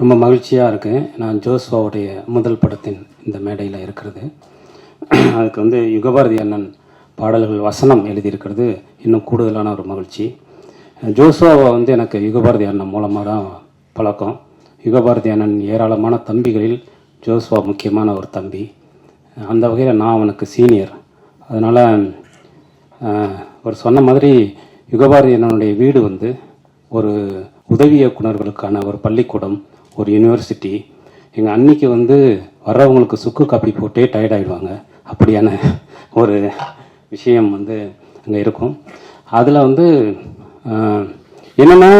ரொம்ப மகிழ்ச்சியாக இருக்கேன் நான் ஜோஸ்வாவுடைய முதல் படத்தின் இந்த மேடையில் இருக்கிறது. அதுக்கு வந்து யுகபாரதி அண்ணன் பாடல்கள் வசனம் எழுதியிருக்கிறது. இன்னும் கூடுதலான ஒரு மகிழ்ச்சி. ஜோஸ்வாவை வந்து எனக்கு யுகபாரதி அண்ணன் மூலமாக தான் பழக்கம். யுகபாரதி அண்ணன் ஏராளமான தம்பிகளில் ஜோஸ்வா முக்கியமான ஒரு தம்பி. அந்த வகையில் நான் அவனுக்கு சீனியர். அதனால் அவர் சொன்ன மாதிரி யுகபாரதி அண்ணனுடைய வீடு வந்து ஒரு உதவி இயக்குனர்களுக்கான ஒரு பள்ளிக்கூடம் ஒரு யூனிவர்சிட்டி எங்கள் அன்னைக்கு வந்து வர்றவங்களுக்கு சுக்கு காப்பி போட்டே டயர்ட் ஆகிடுவாங்க அப்படியான ஒரு விஷயம் வந்து அங்கே இருக்கும். அதில் வந்து என்னென்னா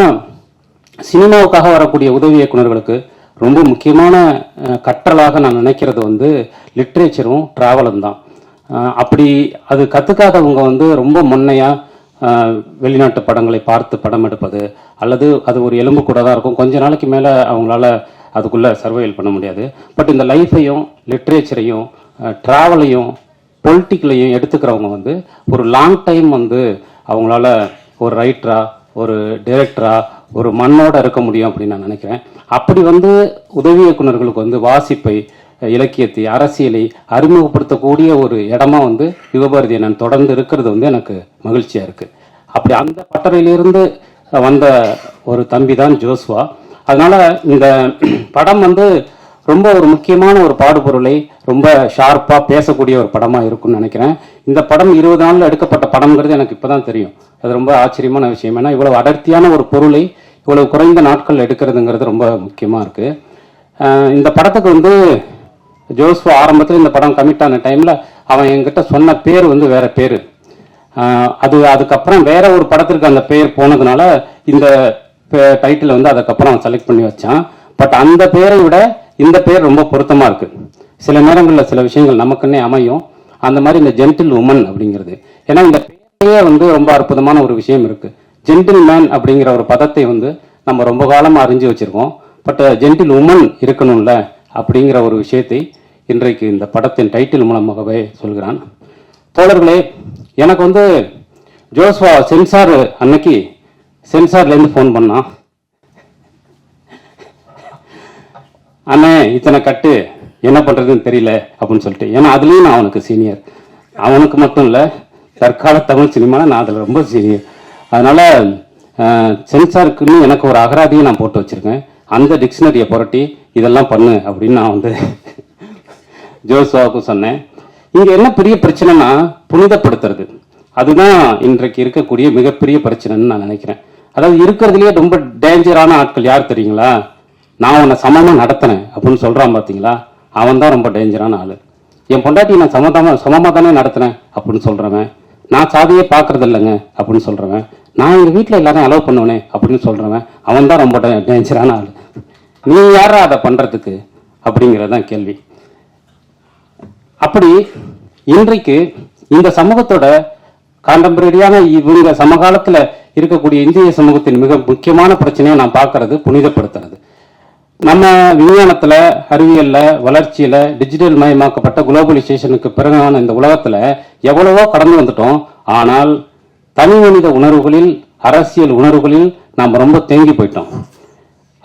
சினிமாவுக்காக வரக்கூடிய உதவி இயக்குனர்களுக்கு ரொம்ப முக்கியமான கற்றலாக நான் நினைக்கிறது வந்து லிட்ரேச்சரும் ட்ராவலும் தான். அப்படி அது கற்றுக்காதவங்க வந்து ரொம்ப முன்னையாக வெளிநாட்டு படங்களை பார்த்து படம் எடுப்பது அல்லது அது ஒரு எலும்பு கூட தான் இருக்கும். கொஞ்ச நாளைக்கு மேலே அவங்களால அதுக்குள்ளே சர்வைவல் பண்ண முடியாது. பட் இந்த லைஃப்பையும் லிட்ரேச்சரையும் ட்ராவலையும் பொலிட்டிக்கலையும் எடுத்துக்கிறவங்க வந்து ஒரு லாங் டைம் வந்து அவங்களால ஒரு ரைட்டரா ஒரு டைரக்டரா ஒரு மண்ணோட இருக்க முடியும் அப்படின்னு நான் நினைக்கிறேன். அப்படி வந்து உதவி இயக்குனர்களுக்கு வந்து வாசிப்பை இலக்கியத்தை அரசியலை அறிமுகப்படுத்தக்கூடிய ஒரு இடமா வந்து யுகபாரதி நான் தொடர்ந்து இருக்கிறது வந்து எனக்கு மகிழ்ச்சியா இருக்கு. அப்படி அந்த பட்டறையிலிருந்து வந்த ஒரு தம்பி தான் ஜோஸ்வா. அதனால இந்த படம் வந்து ரொம்ப ஒரு முக்கியமான ஒரு பாடுபொருளை ரொம்ப ஷார்ப்பாக பேசக்கூடிய ஒரு படமாக இருக்கும்னு நினைக்கிறேன். இந்த படம் இருபது நாளில் எடுக்கப்பட்ட படம்ங்கிறது எனக்கு இப்போ தான் தெரியும். அது ரொம்ப ஆச்சரியமான விஷயம். ஏன்னா இவ்வளவு அடர்த்தியான ஒரு பொருளை இவ்வளவு குறைந்த நாட்கள் எடுக்கிறதுங்கிறது ரொம்ப முக்கியமாக இருக்குது இந்த படத்துக்கு வந்து ஜோஸ்வா ஆரம்பத்தில் இந்த படம் கமிட் ஆன டைமில் அவன் என்கிட்ட சொன்ன பேர் வந்து வேற பேர். அது அதுக்கப்புறம் வேற ஒரு படத்திற்கு அந்த பேர் போனதுனால இந்த டைட்டில் வந்து அதுக்கப்புறம் அவன் செலக்ட் பண்ணி வச்சான். பட் அந்த பேரை விட இந்த பேர் ரொம்ப பொருத்தமாக இருக்கு. சில நேரங்களில் சில விஷயங்கள் நமக்குன்னே அமையும். அந்த மாதிரி இந்த ஜென்டில் உமன் அப்படிங்கிறது. ஏன்னா இந்த பேரையே வந்து ரொம்ப அற்புதமான ஒரு விஷயம் இருக்கு. ஜென்டில் மேன் அப்படிங்கிற ஒரு பதத்தை வந்து நம்ம ரொம்ப காலமாக அறிஞ்சு வச்சிருக்கோம். பட் ஜென்டில் உமன் இருக்கணும்ல அப்படிங்கிற ஒரு விஷயத்தை இன்றைக்கு இந்த படத்தின் டைட்டில் மூலமாகவே சொல்கிறான். தோழர்களே எனக்கு வந்து ஜோஸ்வா சென்சார் அன்னைக்கு சென்சார்லேருந்து ஃபோன் பண்ணான் அண்ணே இத்தனை கட்டு என்ன பண்ணுறதுன்னு தெரியல அப்படின்னு சொல்லிட்டு. ஏன்னா அதுலேயும் நான் அவனுக்கு சீனியர் அவனுக்கு மட்டும் இல்லை தற்கால தமிழ் சினிமால நான் அதில் ரொம்ப சீனியர் அதனால் சென்சாருக்குன்னு எனக்கு ஒரு அகராதியை நான் போட்டு வச்சுருக்கேன். அந்த டிக்ஷனரியை புரட்டி இதெல்லாம் பண்ணு அப்படின்னு நான் வந்து ஜோசுவாவுக்கும் சொன்னேன். இங்கே என்ன பெரிய பிரச்சனைனா புனிதப்படுத்துறது. அதுதான் இன்றைக்கு இருக்கக்கூடிய மிகப்பெரிய பிரச்சனைன்னு நான் நினைக்கிறேன். அதாவது இருக்கிறதுலேயே ரொம்ப டேஞ்சரான ஆட்கள் யார் தெரியுங்களா? நான் உன்னை சமமாக நடத்தினேன் அப்படின்னு சொல்கிறான் பார்த்தீங்களா அவன் தான் ரொம்ப டேஞ்சரான ஆள். என் பொண்டாட்டி நான் சமதமாக சமமாக தானே நடத்தினேன் அப்படின்னு சொல்கிறவன் நான் சாதியே பார்க்கறது இல்லைங்க அப்படின்னு சொல்கிறவன் நான் எங்கள் வீட்டில் எல்லாரும் அலோவ் பண்ணுவேனே அப்படின்னு சொல்கிறவன் அவன் தான் ரொம்ப டேஞ்சரான ஆள். நீ யாரா அதை பண்ணுறதுக்கு அப்படிங்கிறது தான் கேள்வி. அப்படி இன்றைக்கு இந்த சமூகத்தோட காண்டம்பரரியான இவங்க சமகாலத்தில் இருக்கக்கூடிய இந்திய சமூகத்தின் மிக முக்கியமான பிரச்சனையை நான் பார்க்கறது புனிதப்படுத்துறது. நம்ம விஞ்ஞானத்தில் அறிவியலில் வளர்ச்சியில் டிஜிட்டல் மயமாக்கப்பட்ட குளோபலைசேஷனுக்கு பிறகான இந்த உலகத்தில் எவ்வளவோ கடந்து வந்துட்டோம். ஆனால் தனி மனித உணர்வுகளில் அரசியல் உணர்வுகளில் நாம் ரொம்ப தேங்கி போயிட்டோம்.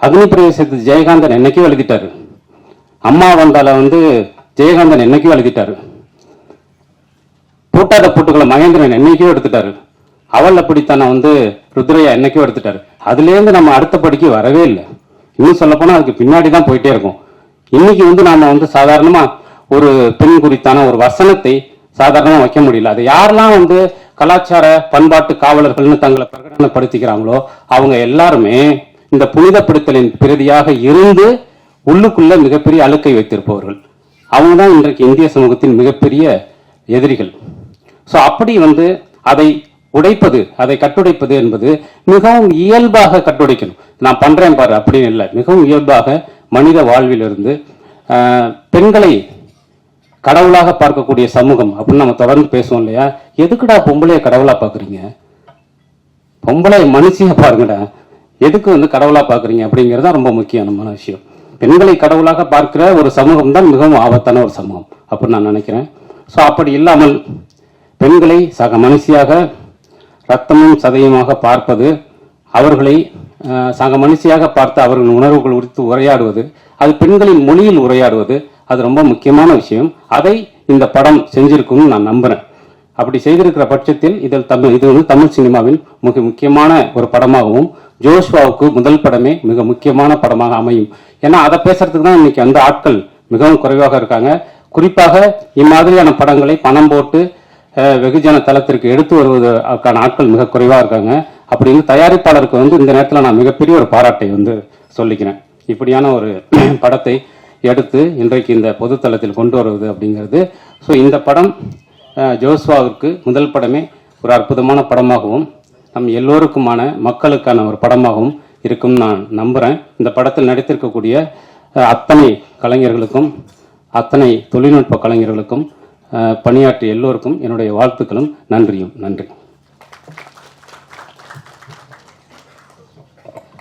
அக்னி பிரவேசத்து ஜெயகாந்தன் என்னைக்கும் எழுதிட்டாரு? அம்மா வந்தால வந்து ஜெயகாந்தன் என்னைக்கோ எழுதிட்டாரு பூட்டாத பூட்டுக்களை மகேந்திரன் என்னைக்கோ எடுத்துட்டாரு. அவள் அப்படித்தான வந்து ருத்ரையா என்னைக்கோ எடுத்துட்டாரு. அதுலேருந்து நம்ம அடுத்த படிக்கு வரவே இல்லை. இன்னும் சொல்லப்போனால் அதுக்கு பின்னாடி தான் போயிட்டே இருக்கும். இன்னைக்கு வந்து நாம வந்து சாதாரணமா ஒரு பெண் குறித்தான ஒரு வசனத்தை சாதாரணமாக வைக்க முடியல. அது யாரெல்லாம் வந்து கலாச்சார பண்பாட்டு காவலர்கள்னு தங்களை பிரகடனப்படுத்திக்கிறாங்களோ அவங்க எல்லாருமே இந்த புனிதப்படுத்தலின் பிரதியாக இருந்து உள்ளுக்குள்ள மிகப்பெரிய அழுக்கை வைத்திருப்பவர்கள். அவங்க தான் இன்றைக்கு இந்திய சமூகத்தின் மிகப்பெரிய எதிரிகள். ஸோ அப்படி வந்து அதை உடைப்பது அதை கட்டுடைப்பது என்பது மிகவும் இயல்பாக கட்டுடைக்கணும். நான் பண்றேன் பாரு அப்படின்னு இல்லை. மிகவும் இயல்பாக மனித வாழ்விலிருந்து பெண்களை கடவுளாக பார்க்கக்கூடிய சமூகம் அப்படின்னு நம்ம தொடர்ந்து பேசுவோம் இல்லையா? எதுக்குடா பொம்பளைய கடவுளா பார்க்குறீங்க பொம்பளை மனுஷியா பாருங்கடா. எதுக்கு வந்து கடவுளா பார்க்குறீங்க அப்படிங்கிறது தான் ரொம்ப முக்கியமான விஷயம். பெண்களை கடவுளாக பார்க்கிற ஒரு சமூகம் தான் மிகவும் ஆபத்தான ஒரு சமூகம் அப்படின்னு நான் நினைக்கிறேன். ஸோ அப்படி இல்லாமல் பெண்களை சக மனுஷியாக ரத்தமும் சதையுமாக பார்ப்பது அவர்களை சக மனுஷியாக பார்த்து அவர்களின் உணர்வுகள் குறித்து உரையாடுவது அது பெண்களின் மொழியில் உரையாடுவது அது ரொம்ப முக்கியமான விஷயம். அதை இந்த படம் செஞ்சிருக்கும்னு நான் நம்புறேன். அப்படி செய்திருக்கிற பட்சத்தில் இதில் தமிழ் இது வந்து தமிழ் சினிமாவில் மிக முக்கியமான ஒரு படமாகவும் ஜோஷ்வாவுக்கு முதல் படமே மிக முக்கியமான படமாக அமையும். ஏன்னா அதை பேசுறதுக்கு தான் இன்னைக்கு அந்த ஆட்கள் மிகவும் குறைவாக இருக்காங்க. குறிப்பாக இம்மாதிரியான படங்களை பணம் போட்டு வெகுஜன தளத்திற்கு எடுத்து வருவதற்கான ஆட்கள் மிக குறைவாக இருக்காங்க. அப்படின்னு தயாரிப்பாளருக்கு வந்து இந்த நேரத்தில் நான் மிகப்பெரிய ஒரு பாராட்டை வந்து சொல்லிக்கிறேன். இப்படியான ஒரு படத்தை எடுத்து இன்றைக்கு இந்த பொதுத்தளத்தில் கொண்டு வருவது அப்படிங்கிறது. ஸோ இந்த படம் ஜோஸ்வாவுக்கு ஜோஸ்வாவிற்கு முதல் படமே ஒரு அற்புதமான படமாகவும் நம் எல்லோருக்குமான மக்களுக்கான ஒரு படமாகவும் இருக்கும் நான் நம்புகிறேன் இந்த படத்தில் நடித்திருக்கக்கூடிய அத்தனை கலைஞர்களுக்கும் அத்தனை தொழில்நுட்ப கலைஞர்களுக்கும் பணியாற்றிய எல்லோருக்கும் என்னுடைய வாழ்த்துக்களும் நன்றியும். நன்றி.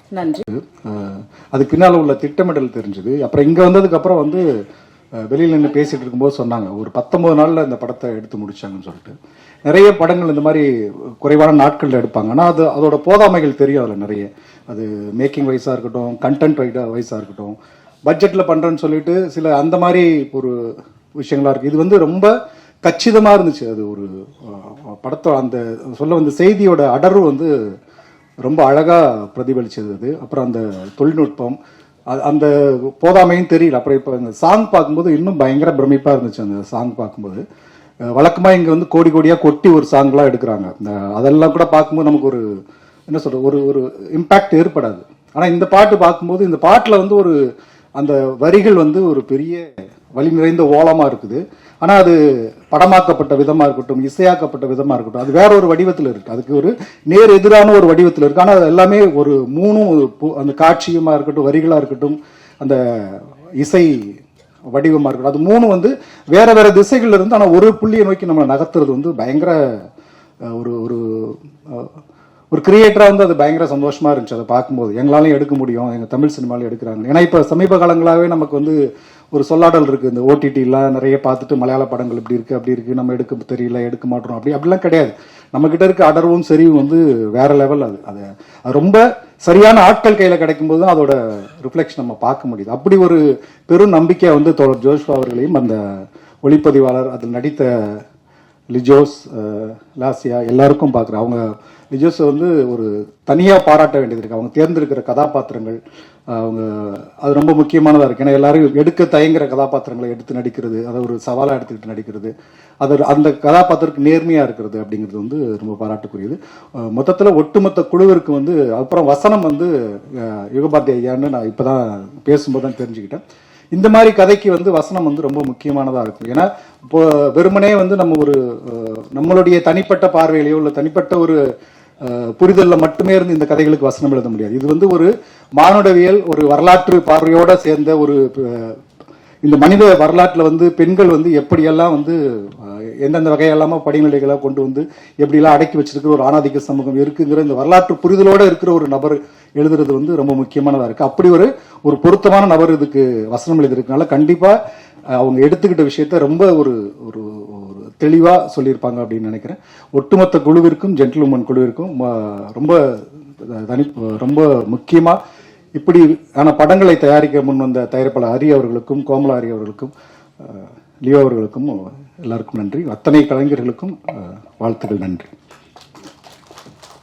நன்றி. அஹ் அதுக்கு பின்னால் உள்ள திட்டமிடல் தெரிஞ்சது. அப்புறம் இங்கே வந்ததுக்கு அப்புறம் வந்து வெளியில நின்று பேசிட்டு இருக்கும்போது சொன்னாங்க. ஒரு பத்தொன்பது நாளில் இந்த படத்தை எடுத்து முடிச்சாங்கன்னு சொல்லிட்டு. நிறைய படங்கள் இந்த மாதிரி குறைவான நாட்களில் எடுப்பாங்க. ஆனால் அது அதோட போதாமைகள் தெரியும் அதில் நிறைய. அது மேக்கிங் வைஸாக இருக்கட்டும் கண்டென்ட் வைஸாக இருக்கட்டும் பட்ஜெட்டில் பண்ணுறேன்னு சொல்லிட்டு சில அந்த மாதிரி ஒரு விஷயங்களாக இருக்குது இது வந்து ரொம்ப கச்சிதமாக இருந்துச்சு. அது ஒரு படத்தை அந்த சொல்ல வந்த செய்தியோட அடர்வு வந்து ரொம்ப அழகாக பிரதிபலிச்சது அது. அப்புறம் அந்த தொழில்நுட்பம் அந்த போதாமையும் தெரியல. அப்புறம் இப்போ இந்த சாங் பார்க்கும்போது இன்னும் பயங்கர பிரமிப்பாக இருந்துச்சு அந்த சாங் பார்க்கும்போது. வழக்கமாக இங்கே வந்து கோடி கோடியாக கொட்டி ஒரு சாங்லாம் எடுக்கிறாங்க. அதெல்லாம் கூட பார்க்கும்போது நமக்கு ஒரு என்ன சொல்கிறது ஒரு ஒரு இம்பேக்ட் ஏற்படாது. ஆனால் இந்த பாட்டு பார்க்கும்போது இந்த பாட்டில் வந்து ஒரு அந்த வரிகள் வந்து ஒரு பெரிய வழி நிறைந்த ஓலமாக இருக்குது. ஆனால் அது படமாக்கப்பட்ட விதமாக இருக்கட்டும் இசையாக்கப்பட்ட விதமாக இருக்கட்டும் அது வேற ஒரு வடிவத்தில் இருக்கு. அதுக்கு ஒரு நேர் எதிரான ஒரு வடிவத்தில் இருக்கு. ஆனால் அது எல்லாமே ஒரு மூணும் பு- அந்த காட்சியுமா இருக்கட்டும் வரிகளாக இருக்கட்டும் அந்த இசை வடிவமாக இருக்கட்டும் அது மூணு வந்து வேற வேற திசைகள்ல இருந்து ஆனால் ஒரு புள்ளியை நோக்கி நம்ம நகர்த்துறது வந்து பயங்கர ஒரு ஒரு ஒரு கிரியேட்டராக வந்து அது பயங்கர சந்தோஷமாக இருந்துச்சு. அதை பார்க்கும்போது எங்களாலையும் எடுக்க முடியும். எங்கள் தமிழ் சினிமாலையும் எடுக்கிறாங்க ஏன்னா இப்போ சமீப காலங்களாகவே நமக்கு வந்து ஒரு சொல்லாடல் இருக்குது இந்த ஓடிடி எல்லாம் நிறைய பார்த்துட்டு மலையாள படங்கள் இப்படி இருக்குது அப்படி இருக்குது நம்ம எடுக்க தெரியல எடுக்க மாட்டோம். அப்படி அப்படிலாம் கிடையாது. நம்மக்கிட்ட இருக்க அடர்வும் சரிவும் வந்து வேற லெவல் அது. அது அது ரொம்ப சரியான ஆட்கள் கையில் கிடைக்கும்போது தான் அதோட ரிஃப்ளெக்ஷன் நம்ம பார்க்க முடியுது. அப்படி ஒரு பெரும் நம்பிக்கை வந்து தோழர் ஜோஷ்வா அவர்களையும் அந்த ஒளிப்பதிவாளர் அதில் நடித்த லிஜோஸ் லாசியா எல்லாருக்கும் பார்க்குறேன். அவங்க லிஜோஸ் வந்து ஒரு தனியாக பாராட்ட வேண்டியது இருக்கு. அவங்க தேர்ந்தெடுக்கிற கதாபாத்திரங்கள் அவங்க அது ரொம்ப முக்கியமானதாக இருக்குது ஏன்னா எல்லாரும் எடுக்க தயங்குற கதாபாத்திரங்களை எடுத்து நடிக்கிறது அதை ஒரு சவாலாக எடுத்துக்கிட்டு நடிக்கிறது அது அந்த கதாபாத்திரத்துக்கு நேர்மையாக இருக்கிறது அப்படிங்கிறது வந்து ரொம்ப பாராட்டுக்குரியது. மொத்தத்தில் ஒட்டுமொத்த குழுவிற்கு வந்து அப்புறம் வசனம் வந்து யுகபாத்தி ஐயான்னு நான் இப்பதான் பேசும்போது தான் தெரிஞ்சுக்கிட்டேன். இந்த மாதிரி கதைக்கு வந்து வசனம் வந்து ரொம்ப முக்கியமானதாக இருக்கும். ஏன்னா இப்போ வெறுமனே வந்து நம்ம ஒரு நம்மளுடைய தனிப்பட்ட பார்வையிலையோ இல்லை தனிப்பட்ட ஒரு புரிதலில் மட்டுமே இருந்து இந்த கதைகளுக்கு வசனம் எழுத முடியாது. இது வந்து ஒரு மானுடவியல் ஒரு வரலாற்று பார்வையோட சேர்ந்த ஒரு இந்த மனித வரலாற்றில் வந்து பெண்கள் வந்து எப்படியெல்லாம் வந்து எந்தெந்த வகையெல்லாம படிநிலைகளை கொண்டு வந்து எப்படியெல்லாம் அடக்கி வச்சிருக்கிற ஒரு ஆணாதிக்க சமூகம் இருக்குங்கிற இந்த வரலாற்று புரிதலோடு இருக்கிற ஒரு நபர் எழுதுறது வந்து ரொம்ப முக்கியமானதாக இருக்குது அப்படி ஒரு ஒரு பொருத்தமான நபர் இதுக்கு வசனம் எழுதியிருக்கனால கண்டிப்பாக அவங்க எடுத்துக்கிட்ட விஷயத்த ரொம்ப ஒரு ஒரு தெளிவாக தெளிவா சொல்லியிருப்பாங்க அப்படின்னு நினைக்கிறேன். ஒட்டுமொத்த குழுவிற்கும் ஜென்டில்மன் குழுவிற்கும் ரொம்ப தனி ரொம்ப முக்கியமா இப்படி ஆன படங்களை தயாரிக்க முன் வந்த தயாரிப்பாளர் ஹரி அவர்களுக்கும் கோமலா ஹரி அவர்களுக்கும் லியோ அவர்களுக்கும் எல்லாருக்கும் நன்றி. அத்தனை கலைஞர்களுக்கும் வாழ்த்துக்கள் நன்றி.